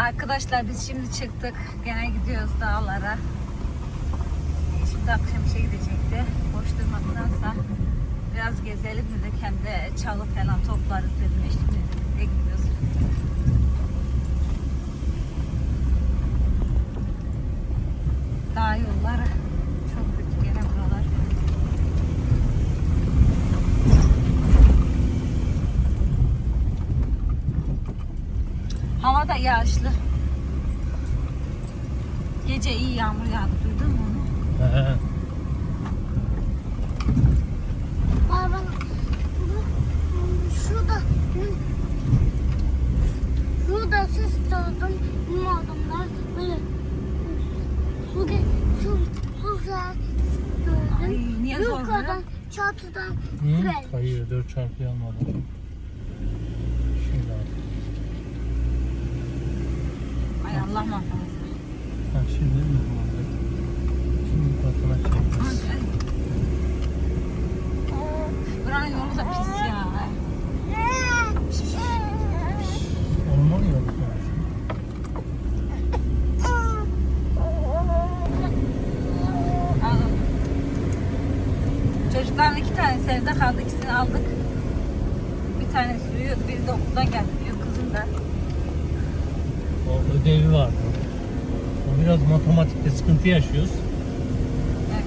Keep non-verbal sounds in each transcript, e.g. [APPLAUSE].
Arkadaşlar biz şimdi çıktık. Gene gidiyoruz dağlara. Şimdi akşam işe gidecekti. Boş durmaktansa biraz gezelim dedik. Hem de çalı falan toplarız dedim. Eşimle birlikte gidiyoruz. Dağ yolları çok kötü gene buralar. Hava da yağışlı. Gece iyi yağmur yağdı duydun mu onu? He. Baba şurada şurada ses duydum. Bu adamlar böyle su su su ses gördüm. Ay, niye zor Yukarıdan çatıdan Hı? sürer. Kayıyor. Dört çarpıyı almadım. Şimdi al. Ay Allah muhafaza. Ha şimdi mi olacak? Şimdi çekeceğiz. Ay, ay. Buranın yolu da pis ya. Orman yok sonuçta. Çocukların iki tanesi evde kaldı. ikisini aldık. Bir tanesi uyuyor. Biri de okuldan geldi diyor. Kızım da. O ödevi vardı. O biraz matematikte sıkıntı yaşıyoruz. Evet.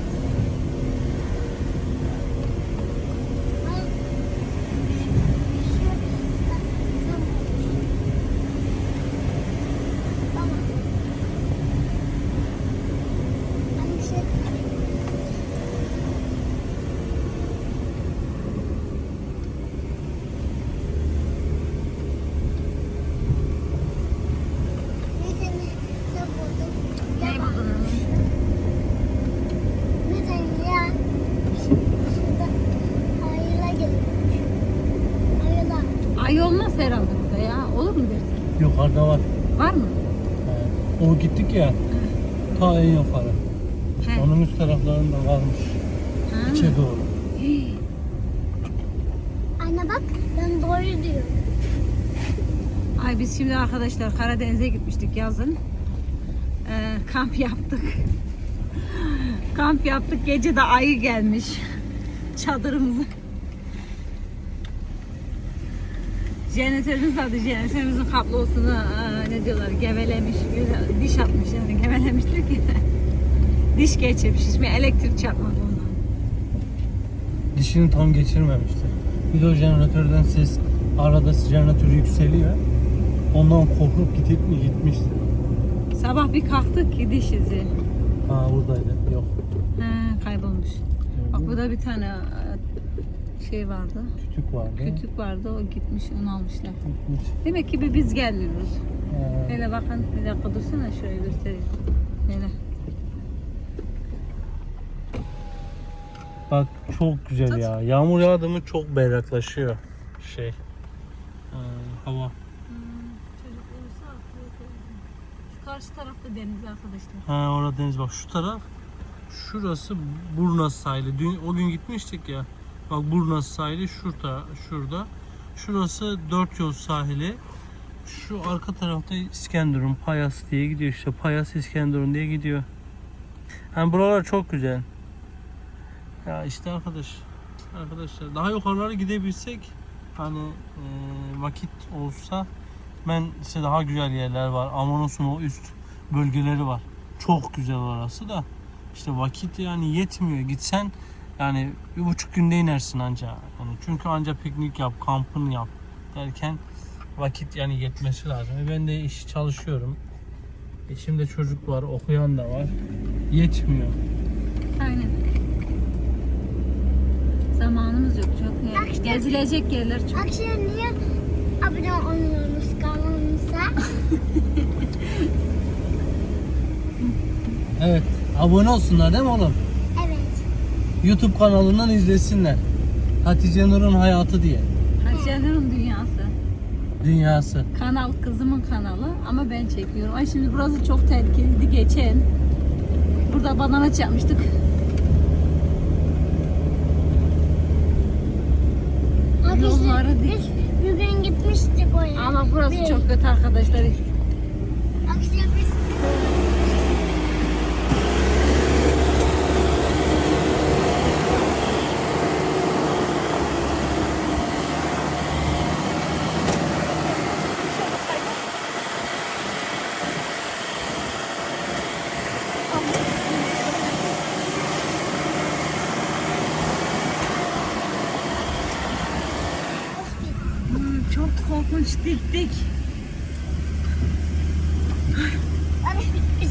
Ne buldun? Ay olmaz herhalde burada ya. Olur mu dersin? Yukarıda var. Var mı? He. O gittik ya. Ta en yukarı. He. Onun üst taraflarında varmış. Ha. İçe doğru. Anne bak ben doğru diyorum. Ay biz şimdi arkadaşlar Karadeniz'e gitmiştik yazın. Ee, kamp yaptık. [LAUGHS] kamp yaptık. Gece de ayı gelmiş. Çadırımızı. Jeneratörümüz vardı. Jeneratörümüzün kablosunu aa, ne diyorlar gevelemiş. Diş atmış yani gevelemiş diyor ki. [LAUGHS] diş geçirmiş. Hiçbir elektrik çarpmadı ondan. Dişini tam geçirmemişti. Bir de o jeneratörden ses arada jeneratör yükseliyor. Ondan korkup gidip mi gitmişti. Sabah bir kalktık ki diş izi. Ha buradaydı. Yok. He, kaybolmuş. Bak burada bir tane e, şey vardı. Kütük vardı. Kütük vardı o gitmiş onu almışlar. Gitmiş. Demek ki bir biz geliyoruz. He. Hele bakın bir dakika dursana şurayı göstereyim. Hele. Bak çok güzel Tut. ya. Yağmur yağdı mı çok berraklaşıyor şey. e, hava. Çocuk uyusa Şu karşı tarafta deniz arkadaşlar. Ha orada deniz bak şu taraf. Şurası Burna sahili. Dün o gün gitmiştik ya. Bak Burna sahili şurada, şurada. Şurası Dört Yol sahili. Şu arka tarafta İskenderun, Payas diye gidiyor işte. Payas İskenderun diye gidiyor. Yani buralar çok güzel. Ya işte arkadaş, arkadaşlar daha yukarılara gidebilsek hani e, vakit olsa ben size daha güzel yerler var. Amonos'un o üst bölgeleri var. Çok güzel orası da işte vakit yani yetmiyor. Gitsen yani bir buçuk günde inersin anca. Yani çünkü anca piknik yap, kampını yap derken vakit yani yetmesi lazım. E ben de iş çalışıyorum. Eşimde çocuk var, okuyan da var. Yetmiyor. Aynen. Zamanımız yok çok. Yani Akşam- gezilecek yerler çok. Akşam niye abone olmuyorsunuz kanalımıza? [LAUGHS] Evet. Abone olsunlar değil mi oğlum? evet. YouTube kanalından izlesinler. Hatice Nur'un hayatı diye. Hatice Nur'un dünyası. Dünyası. Kanal kızımın kanalı ama ben çekiyorum. Ay şimdi burası çok tehlikeliydi geçen. Burada badanaç yapmıştık. Yolları değil. biz bugün gitmiştik oraya. Ama burası Bir- çok kötü arkadaşlar. Arkadaşlar biz Hmm, çok korkunç dik dik. Anne [LAUGHS]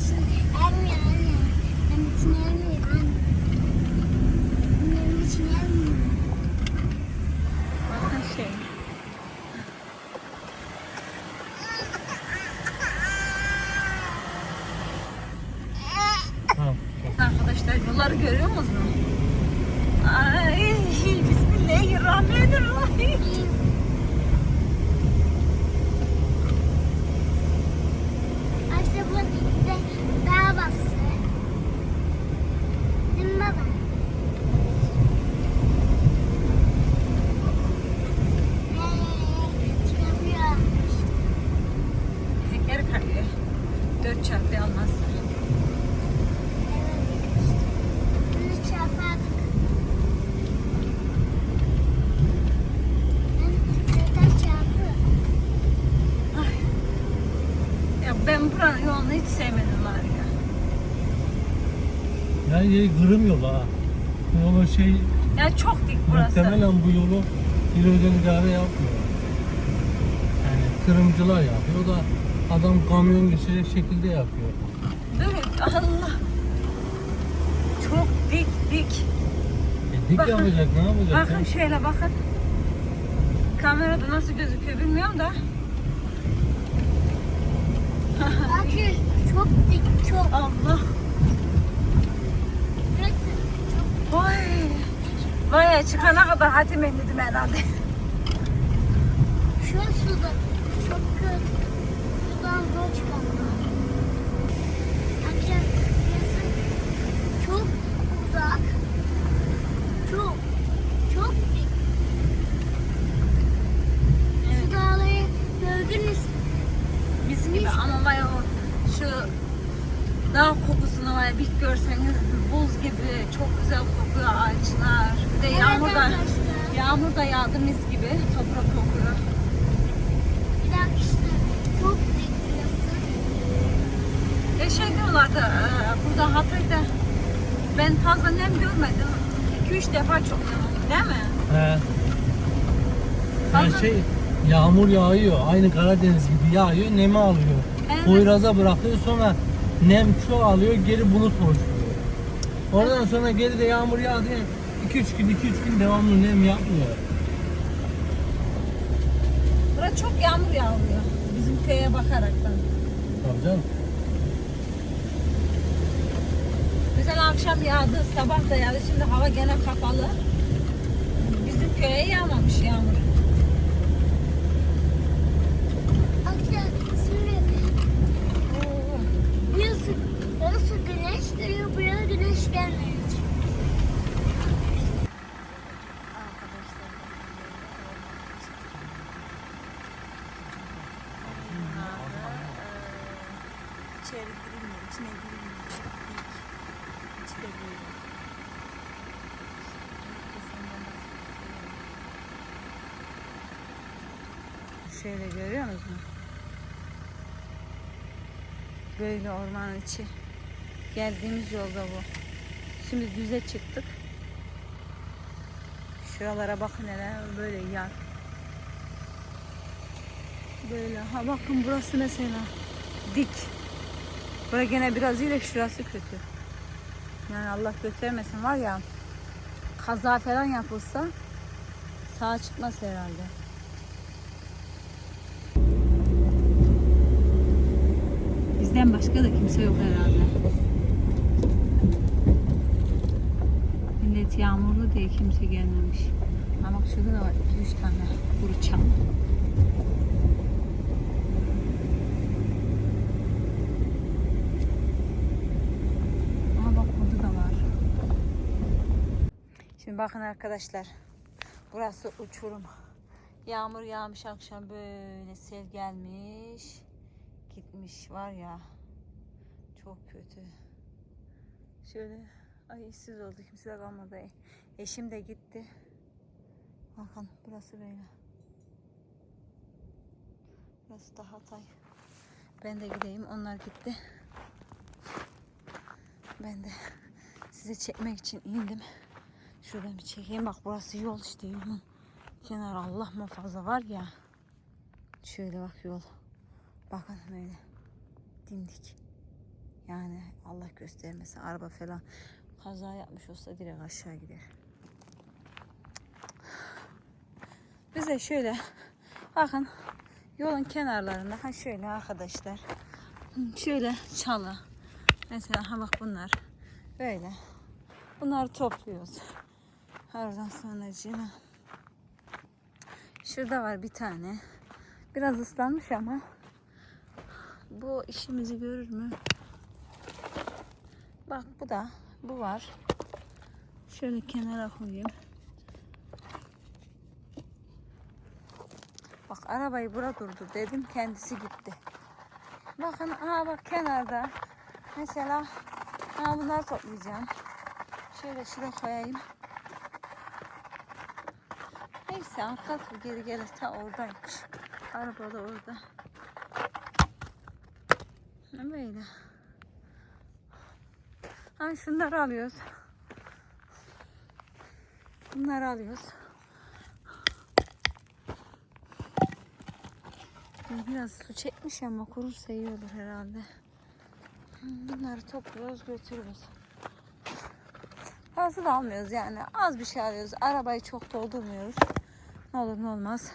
için 4 çarpı almazsın. Ben buranın yolunu hiç sevmedim var ya. Yani kırım yolu ha. Bu yolu şey... Ya yani çok dik burası. Muhtemelen bu yolu bir öden idare yapmıyor. Yani kırımcılar yapıyor da adam kamyon geçecek şekilde yapıyor. Evet Allah. Çok dik dik. E dik Bakın. yapacak ne yapacak? Bakın şöyle bakın. Kamerada nasıl gözüküyor bilmiyorum da. Bakın çok dik çok. Allah. Vay. Vay ya, çıkana kadar hatim dedim herhalde. Şu an suda çok kötü. Zor çıkanlar. Burası çok uzak. Çok, çok. Şu dağları gördünüz? Mis gibi ama vay o şu dağ kokusunu var bir görseniz buz gibi çok güzel kokuyor ağaçlar. Bir de yağmur da, yağmur da yağdı mis gibi toprak kokuyor. Bir dakika işte çok dik burası. Ya şey diyorlardı e, burada Hatay'da ben fazla nem görmedim. 2-3 defa çok oldu değil mi? He. Fazla- Her şey yağmur yağıyor. Aynı Karadeniz gibi yağıyor, nemi alıyor. Evet. Poyraza bırakıyor sonra nem çoğalıyor, geri bulut oluşturuyor. Oradan sonra geri de yağmur yağdı. 2-3 gün, 2-3 gün devamlı nem yapmıyor. Burada çok yağmur yağıyor bizim köye bakaraktan. Tabii canım. Güzel akşam yağdı, sabah da yağdı. Şimdi hava gene kapalı. Bizim köye yağmamış yağmur. Akşam şimdi burası, burası güneş geliyor, buraya güneş gelmiyor. İçeri girilmiyor, içine girilmiyor. İçi de böyle. Şöyle görüyor musun? Böyle ormanın içi. Geldiğimiz yolda bu. Şimdi düze çıktık. Şuralara bakın hele böyle yer. Böyle ha bakın burası mesela dik. Buraya gene biraz iyi de şurası kötü. Yani Allah göstermesin var ya kaza falan yapılsa sağ çıkmaz herhalde. Bizden başka da kimse yok herhalde. Millet yağmurlu diye kimse gelmemiş. Ama bak şurada da var 2-3 tane kuru çam. Aha bak burada da var. Şimdi bakın arkadaşlar. Burası uçurum. Yağmur yağmış akşam böyle sel gelmiş. Gitmiş. var ya. Çok kötü. Şöyle ay işsiz oldu kimse de kalmadı. Eşim de gitti. Bakın burası böyle. Burası da Hatay. Ben de gideyim. Onlar gitti. Ben de size çekmek için indim. Şuradan bir çekeyim. Bak burası yol işte yolun. Kenar Allah muhafaza var ya. Şöyle bak yol. Bakın böyle. Dimdik. Yani Allah göstermesin araba falan kaza yapmış olsa direkt aşağı gider. Bize şöyle bakın yolun kenarlarında ha şöyle arkadaşlar şöyle çalı mesela ha bak bunlar böyle bunları topluyoruz oradan sonra şurada var bir tane biraz ıslanmış ama bu işimizi görür mü bak bu da bu var şöyle kenara koyayım Bak arabayı bura durdu dedim kendisi gitti. Bakın aha bak kenarda mesela aha bunları toplayacağım. Şöyle şuraya koyayım. Neyse arka geri gelir ta oradaymış. Araba da orada. Böyle. Ha şunları alıyoruz. Bunları alıyoruz. Biraz su çekmiş ama kurursa iyi olur herhalde. Bunları topluyoruz götürüyoruz. Fazla da almıyoruz yani. Az bir şey alıyoruz. Arabayı çok doldurmuyoruz. Ne olur ne olmaz.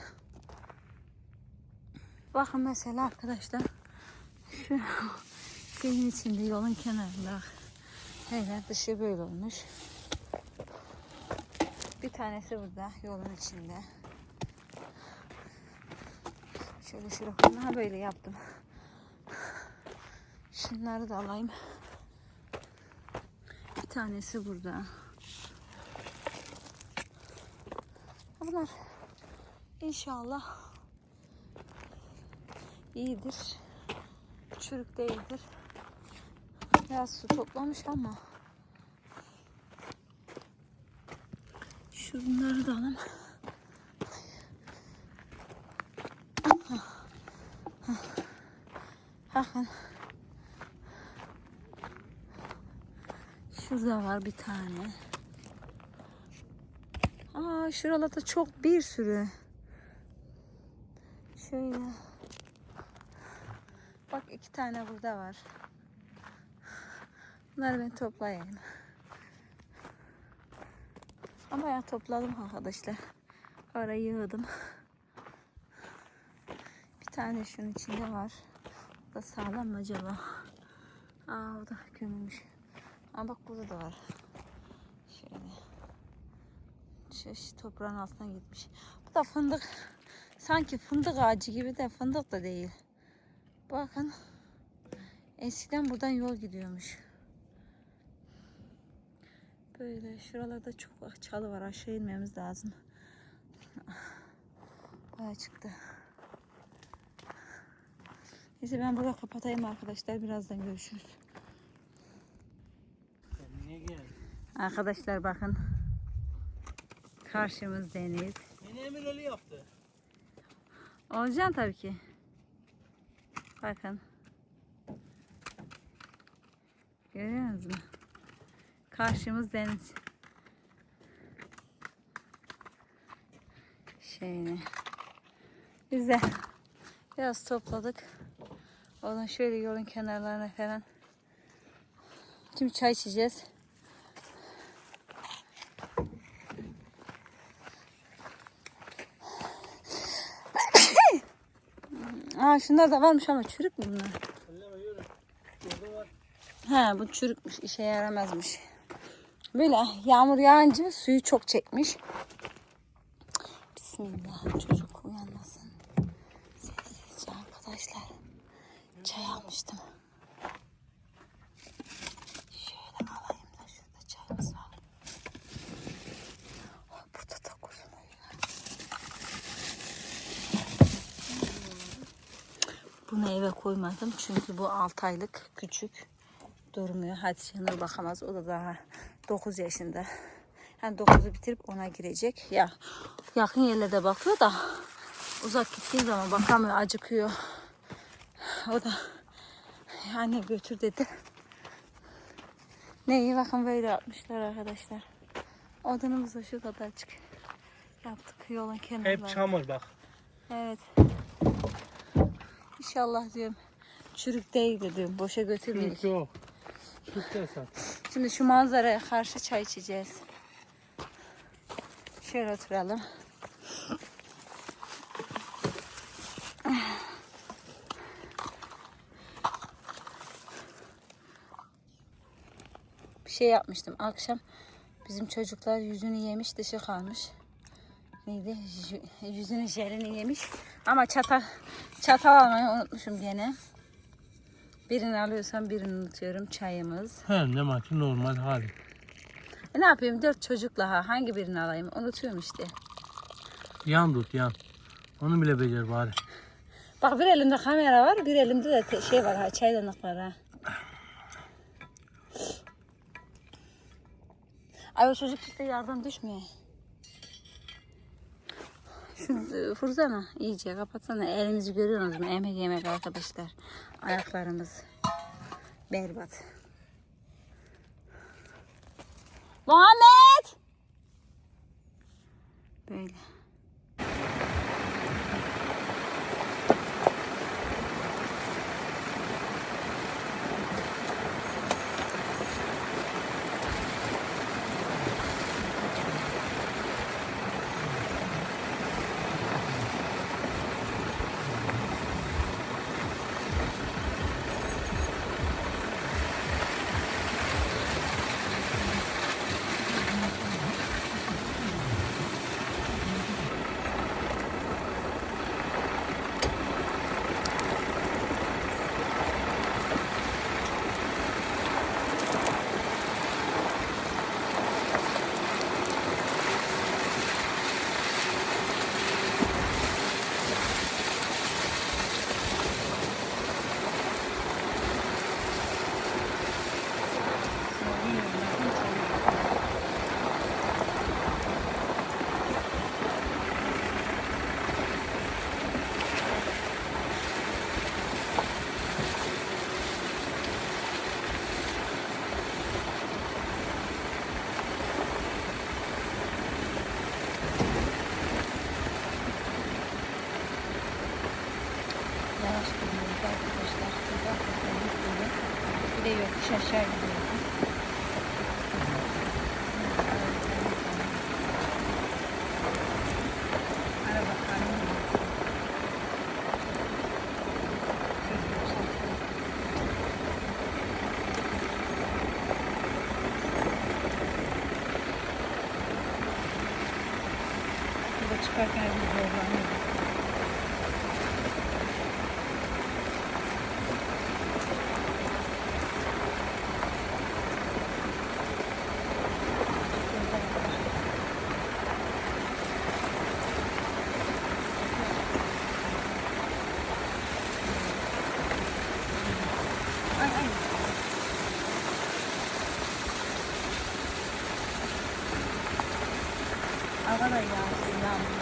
Bakın mesela arkadaşlar. [LAUGHS] Şu şeyin içinde yolun kenarında. Böyle dışı böyle olmuş. Bir tanesi burada yolun içinde. Şöyle şuraya ha böyle yaptım. Şunları da alayım. Bir tanesi burada. Bunlar inşallah iyidir. Çürük değildir. Biraz su toplamış ama şunları da alalım. Bakın. Şurada var bir tane. Aa şuralarda çok bir sürü. Şöyle. İki tane burada var. Bunları ben toplayayım. Ama ya topladım arkadaşlar. Orayı yığdım. Bir tane şunun içinde var. Bu da sağlam mı acaba? Aa o da gömülmüş. Aa bak burada da var. Şöyle. Şu toprağın altına gitmiş. Bu da fındık. Sanki fındık ağacı gibi de fındık da değil. Bakın. Eskiden buradan yol gidiyormuş. Böyle şuralarda çok çalı var. Aşağı inmemiz lazım. Baya çıktı. Neyse ben burada kapatayım arkadaşlar. Birazdan görüşürüz. Arkadaşlar bakın. Karşımız deniz. Beni Emir Ali yaptı. Olacaksın tabii ki. Bakın. Görüyor musunuz? Karşımız deniz. Şöyle. Biz de biraz topladık. Oradan şöyle yolun kenarlarına falan. Şimdi çay içeceğiz. Aa şunlar da varmış ama çürük mü bunlar? He bu çürükmüş işe yaramazmış. Böyle yağmur yağınca suyu çok çekmiş. Bismillah çocuk uyanmasın. Sessizce arkadaşlar. Çay almıştım. Şöyle alayım da şurada çayımız var. Oh, Burada da kuzum uyuyor. Bunu eve koy. Koymadım. Çünkü bu 6 aylık küçük durmuyor. Hatice Nur bakamaz. O da daha 9 yaşında. Yani 9'u bitirip ona girecek. Ya yakın yerlerde bakıyor da uzak gittiğim zaman bakamıyor, acıkıyor. O da yani götür dedi. Neyi bakın böyle yapmışlar arkadaşlar. Odunumuz da şu kadarcık yaptık yolun kenarlarına. Hep çamur bak. Evet. İnşallah diyorum çürük değildir diyorum. Boşa götürmeyelim. Yok yok. Sütte sat. Şimdi şu manzaraya karşı çay içeceğiz. Şöyle oturalım. Bir şey yapmıştım akşam. Bizim çocuklar yüzünü yemiş dışı kalmış. Neydi? Jü- Yüzünü jelini yemiş. Ama çatal çatal almayı unutmuşum gene. Birini alıyorsam birini unutuyorum. Çayımız. Her ne maçı normal hali. E ne yapayım? Dört çocukla ha. Hangi birini alayım? Unutuyorum işte. Yan tut yan. Onu bile becer bari. Bak bir elimde kamera var, bir elimde de şey var ha, çaydanlık var ha. Ay o çocuk işte yardım düşmüyor. Şu e, vursana iyice kapatsana. Elimizi görüyorsunuz mu? Emek yemek arkadaşlar. Ayaklarımız berbat. Muhammed! Böyle. Yavaş gidiyoruz arkadaşlar. Burada hakikaten böyle. Bir de yokuş aşağı gidiyoruz. Araba kamyon. Burada çıkarken bir zorlanıyoruz. Ay ay. Hava da yağmur, yağmur.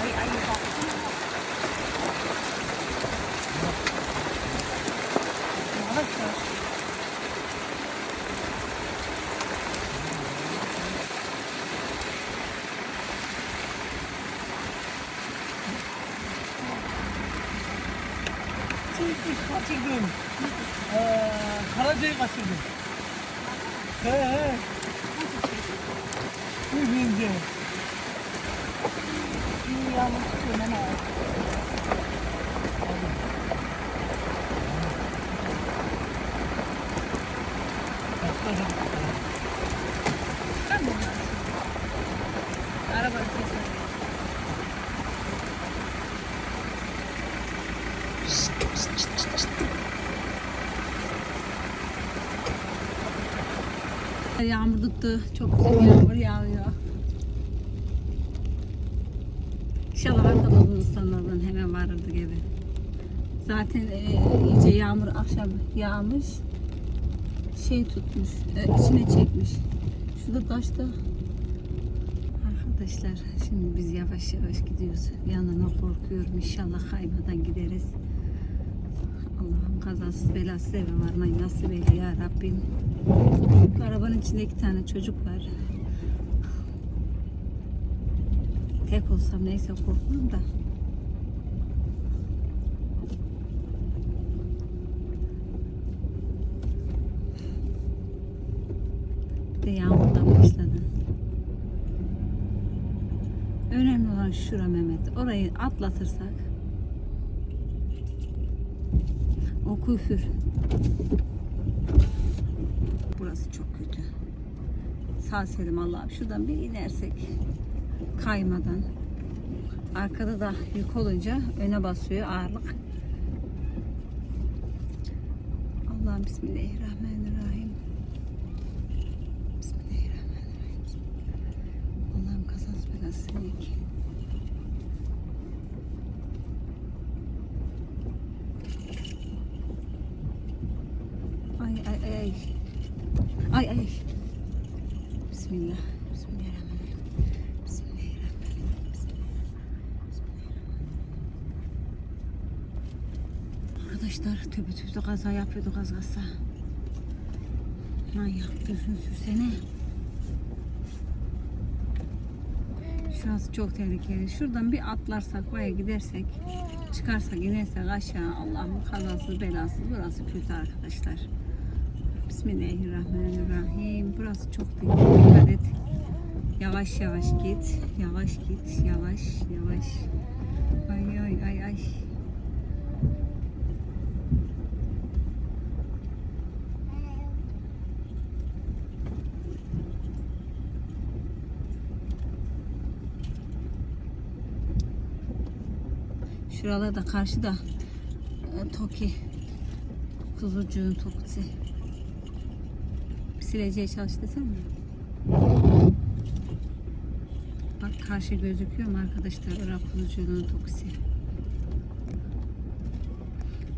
Ay ay baksana. Yavaş yavaş. Çektik kaçırdım. Ee, Karaca'yı kaçırdım. He he. Birinci. İyi yağmur tutuyor ne var? Araba sesi. Çok güzel yağmur yağıyor. İnşallah arkada insanlardan hemen varırdı gibi. Zaten e, iyice yağmur akşam yağmış. Şey tutmuş, e, içine çekmiş. Şurada taşta. Arkadaşlar şimdi biz yavaş yavaş gidiyoruz. Yanına korkuyorum. İnşallah kaymadan gideriz. Allah'ım kazasız belasız eve varmayı nasip eyle ya Rabbim. Arabanın içinde iki tane çocuk var. Tek olsam neyse korkmam da. Bir de yağmurdan başladı. Önemli olan şura Mehmet. Orayı atlatırsak o küfür. Burası çok kötü. Sağ selim Allah'ım. Şuradan bir inersek kaymadan. Arkada da yük olunca öne basıyor ağırlık. Allah'ım Bismillahirrahmanirrahim. Bismillahirrahmanirrahim. Allah'ım kazası belası yok. Ay ay ay. Ay ay. Bismillah. Bismillahirrahmanirrahim. Bismillahirrahmanirrahim. Bismillahirrahmanirrahim. Arkadaşlar tövbe tövbe kaza yapıyorduk az kalsa. Manyak düzgün sürsene. Şurası çok tehlikeli. Şuradan bir atlarsak baya gidersek çıkarsak inersek aşağı Allah'ım kazasız belasız burası kötü arkadaşlar. Bismillahirrahmanirrahim. Burası çok tehlikeli. Dikkat et. Yavaş yavaş git. Yavaş git. Yavaş yavaş. Ay ay ay ay. Şuralarda karşıda e, Toki kuzucuğun tokusu. Sileceğe çalış desem mi? Bak karşı gözüküyor mu arkadaşlar? Irak kuzucuğunun tokusu.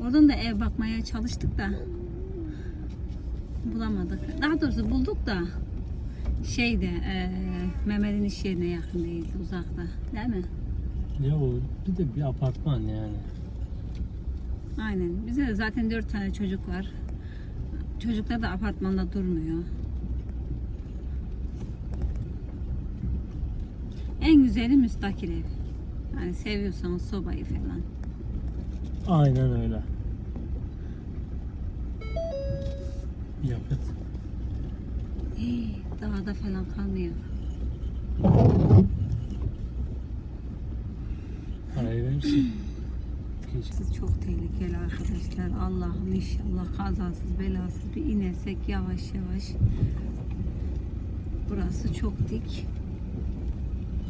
Oradan da ev bakmaya çalıştık da bulamadık. Daha doğrusu bulduk da şeyde e, Mehmet'in iş yerine yakın değildi uzakta. Değil mi? Ya o bir de bir apartman yani. Aynen. Bize de zaten dört tane çocuk var. Çocuklar da apartmanda durmuyor. En güzeli müstakil ev. Yani seviyorsanız sobayı falan. Aynen öyle. Yakıt. Hii, dağda falan kalmıyor. Geç. Siz çok tehlikeli arkadaşlar. Allah'ım inşallah kazasız belasız bir inersek yavaş yavaş. Burası çok dik.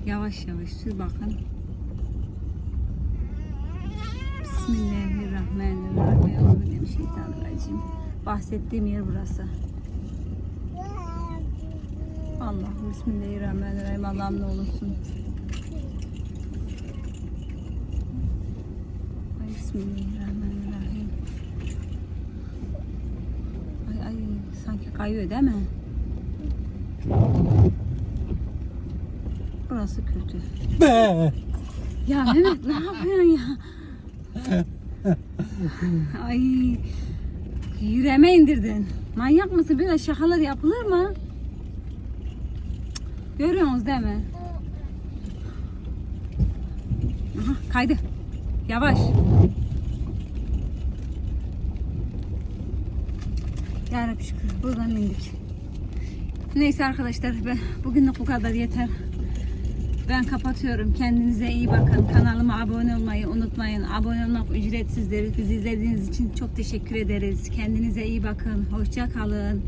Yavaş yavaş sür bakın. Bismillahirrahmanirrahim. Euzubillahimineşşeytanirracim. Bahsettiğim yer burası. Allah'ım Bismillahirrahmanirrahim. Allah'ım ne olursun. Ay Bismillahirrahmanirrahim. Ay ay sanki kayıyor değil mi? Burası kötü. Be! Ya Mehmet ne yapıyorsun ya? Ay yüreğime indirdin. Manyak mısın? Böyle şakalar yapılır mı? Görüyorsunuz değil mi? Aha, kaydı. Yavaş. Yarabbi şükür buradan indik. Neyse arkadaşlar ben bugünlük bu kadar yeter. Ben kapatıyorum. Kendinize iyi bakın. Kanalıma abone olmayı unutmayın. Abone olmak ücretsizdir. Bizi izlediğiniz için çok teşekkür ederiz. Kendinize iyi bakın. Hoşça kalın.